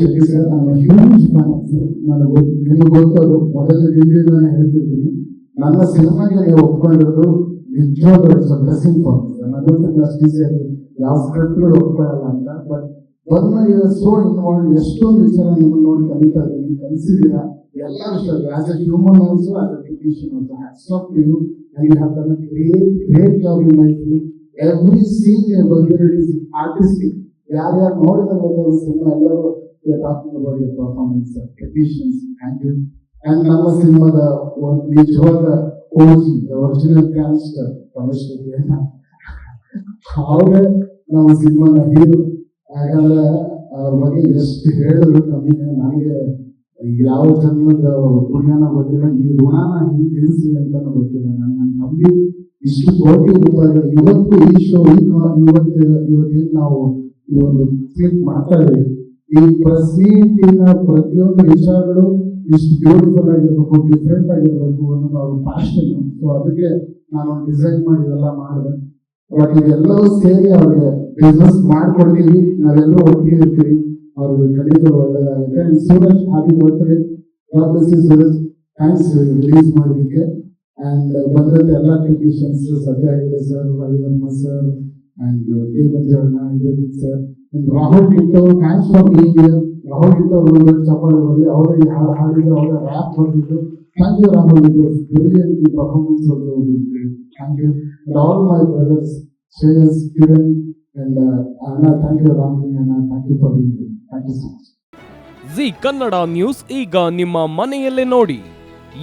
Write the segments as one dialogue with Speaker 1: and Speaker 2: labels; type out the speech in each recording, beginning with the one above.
Speaker 1: Shetty sir ನಾನು huge fan ನನಗೆ ಗೊತ್ತು ನಿಮ್ಗೆ ಗೊತ್ತದು ಮೊದಲ ನಾನು ಹೇಳ್ತಿದ್ದೀನಿ. ನನ್ನ ಸಿನಿಮಾಗೆ ನೀವು ಒಪ್ಕೊಂಡಿರೋದು ನಿಜವಾಗ್ಲೂ ಇಟ್ಸ್ ಬ್ಲೆಸ್ಸಿಂಗ್ ಫಾರ್ ನನಗೆ ಗೊತ್ತಿಲ್ಲ ಈಸಿಯಾಗಿ ಯಾವ ಸ್ಕ್ರಿಪ್ಟ್ಗಳು ಒಪ್ಕೊಳ್ಳಲ್ಲ ಅಂತ ಬಟ್ ಬಂದ ಸೋ ಇನ್ವಾಲ್ವ್ ಎಷ್ಟೊಂದು ವಿಚಾರ ನಿಮ್ಮನ್ನು ನೋಡಿ ಕಲಿತಾ ಇದ್ದೀನಿ ಕಲಿಸಿದ್ದೀರಾ? ಎಲ್ಲ ವಿಷಯ as a human also as a technician also hats off you and you have great a great, great job in my film. Every scene you have done, it is artistic. ಯಾರ್ಯಾರು ನೋಡಿದ ಸಿನಿಮಾ, ಎಲ್ಲರೂ performance technicians thank you ನಮ್ಮ ಸಿನಿಮಾದ ಒಂದು ನಿಜವಾದ OG original gangster Ramesh Shetty ಅವರೇ ನಮ್ಮ ಸಿನಿಮಾನ ಹೀರೋ. ಯಾಕಂದ್ರೆ ಅವ್ರ ಬಗ್ಗೆ ಎಷ್ಟು ಹೇಳಿದ್ರು ಕಮ್ಮಿನೇ ನನಗೆ ಯಾವ ಜನ್ಮದ ಪುಣ್ಯನ ಗೊತ್ತಿಲ್ಲ, ಈ ಋಣನ ಹಿಂಗೆ ತಿಳಿಸಿ ಅಂತಾನು ಗೊತ್ತಿಲ್ಲ. ನನ್ನ ನಂಬಿ ಇಷ್ಟು ಕೋಟಿ ರೂಪಾಯಿಗಳು ಇವತ್ತು ಈ ಶೋ ಇವತ್ತು ಇವತ್ತೇನು ನಾವು ಈ ಒಂದು ಕ್ಲಿಕ್ ಮಾಡ್ತಾ ಇದ್ದೀವಿ ಈ ಪ್ರೆಸ್ ಮೀಟಿನ ಪ್ರತಿಯೊಂದು ವಿಚಾರಗಳು ಇಷ್ಟು ಬ್ಯೂಟಿಫುಲ್ ಆಗಿರ್ಬೇಕು ಡಿಫ್ರೆಂಟ್ ಆಗಿರ್ಬೇಕು ಅನ್ನೋದು ಅವ್ರ ಪ್ಯಾಷನ್ ಸೊ ಅದಕ್ಕೆ ನಾನು ಡಿಸೈನ್ ಮಾಡಿ ಇದೆಲ್ಲ ಮಾಡಿದೆ. ಬಟ್ ಇದೆಲ್ಲವೂ ಸೇರಿ ಅವ್ರಿಗೆ ಬಿಸ್ನೆಸ್ ಮಾಡ್ಕೊಡ್ತೀವಿ ನಾವೆಲ್ಲರೂ ಒಟ್ಟಿಗೆ ಇರ್ತೀವಿ. ಅವ್ರಿಗೆ ಖಂಡಿತ ಒಳ್ಳೆದಾಗುತ್ತೆ. Suraj happy birthday thanks release ಮಾಡೋದಕ್ಕೆ ಆ್ಯಂಡ್ ಬಂದಂತೆ ಎಲ್ಲ ಟೆಕ್ನಿಷಿಯನ್ಸ್ ಸದ್ಯ ಆಗಿದೆ sir Ravivarma sir and K Manjanna ಇದರಿತ್ sir and Rahul Titto thanks for being here Rahul Titto ಅವರು ಚಪ್ಪಾಳೆ ಬರಲಿ ಅವರೇ ಹಾಡು ಹಾಡಿದ್ರು ಅವರ rap ಹೊರಟಿದ್ರು thank you Rahul Titto brilliant performance also thank you and all my brothers Shreyas Kiran and ಅಣ್ಣ thank you Ram ಅಣ್ಣ thank you for being here thank you so much
Speaker 2: Zee Kannada news ಈಗ ನಿಮ್ಮ ಮನೆಯಲ್ಲೇ ನೋಡಿ.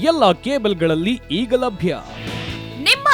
Speaker 2: ಎಲ್ಲ ಕೇಬಲ್ಗಳಲ್ಲಿ ಈಗ ಲಭ್ಯ.